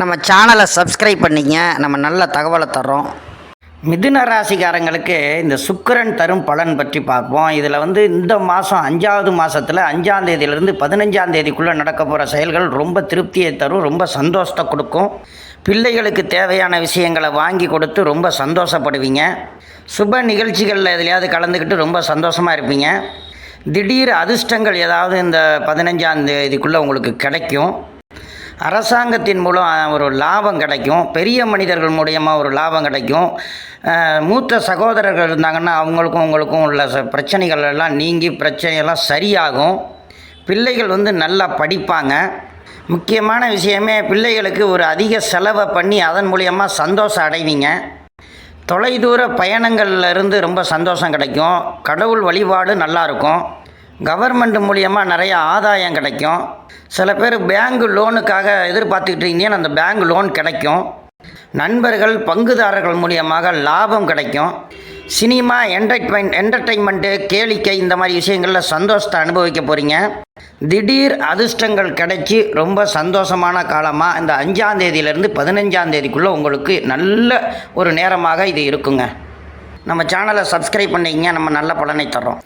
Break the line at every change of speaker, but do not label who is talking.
நம்ம சேனலை சப்ஸ்கிரைப் பண்ணிங்க. நம்ம நல்ல தகவலை தரோம் மிதுன ராசிக்காரங்களுக்கு இந்த சுக்கரன் தரும் பலன் பற்றி பார்ப்போம். இதில் வந்து இந்த மாதம் அஞ்சாவது மாதத்தில் அஞ்சாந்தேதியிலேருந்து பதினஞ்சாம் தேதிக்குள்ளே நடக்க போகிற செயல்கள் ரொம்ப திருப்தியை தரும் ரொம்ப சந்தோஷத்தை கொடுக்கும். பிள்ளைகளுக்கு தேவையான விஷயங்களை வாங்கி கொடுத்து ரொம்ப சந்தோஷப்படுவீங்க. சுப நிகழ்ச்சிகளில் எதுலையாவது கலந்துக்கிட்டு ரொம்ப சந்தோஷமாக இருப்பீங்க. திடீர் அதிர்ஷ்டங்கள் ஏதாவது இந்த பதினஞ்சாம் தேதிக்குள்ளே உங்களுக்கு கிடைக்கும். அரசாங்கத்தின் மூலம் ஒரு லாபம் கிடைக்கும். பெரிய மனிதர்கள் மூலியமாக ஒரு லாபம் கிடைக்கும். மூத்த சகோதரர்கள் இருந்தாங்கன்னா அவங்களுக்கும் உங்களுக்கும் உள்ள ச- பிரச்சனைகள் எல்லாம் நீங்கி பிரச்சனையெல்லாம் சரியாகும். பிள்ளைகள் வந்து நல்லா படிப்பாங்க. முக்கியமான விஷயமே பிள்ளைகளுக்கு ஒரு அதிக செலவை பண்ணி அதன் மூலியமாக சந்தோஷம் அடைவீங்க. தொலைதூர பயணங்கள்ல இருந்து ரொம்ப சந்தோஷம் கிடைக்கும். கடவுள் வழிபாடு நல்லாயிருக்கும் கவர்மெண்ட் மூலியமாக நிறைய ஆதாயம் கிடைக்கும். சில பேர் பேங்க் லோனுக்காக எதிர்பார்த்துக்கிட்டு இருந்தீங்கன்னா அந்த பேங்க் லோன் கிடைக்கும். நண்பர்கள் பங்குதாரர்கள் மூலியமாக லாபம் கிடைக்கும். சினிமா என்டர்டைன்மெண்ட் என்டர்டைன்மெண்ட்டு கேளிக்கை இந்த மாதிரி விஷயங்களில் சந்தோஷத்தை அனுபவிக்க போகிறீங்க திடீர் அதிர்ஷ்டங்கள் கிடைச்சி ரொம்ப சந்தோஷமான காலமாக இந்த அஞ்சாம் தேதியிலேருந்து பதினஞ்சாம் தேதிக்குள்ளே உங்களுக்கு நல்ல ஒரு நேரமாக இது இருக்குங்க. நம்ம சேனலை சப்ஸ்கிரைப் பண்ணிங்க நம்ம நல்ல பலனை தர்றோம்.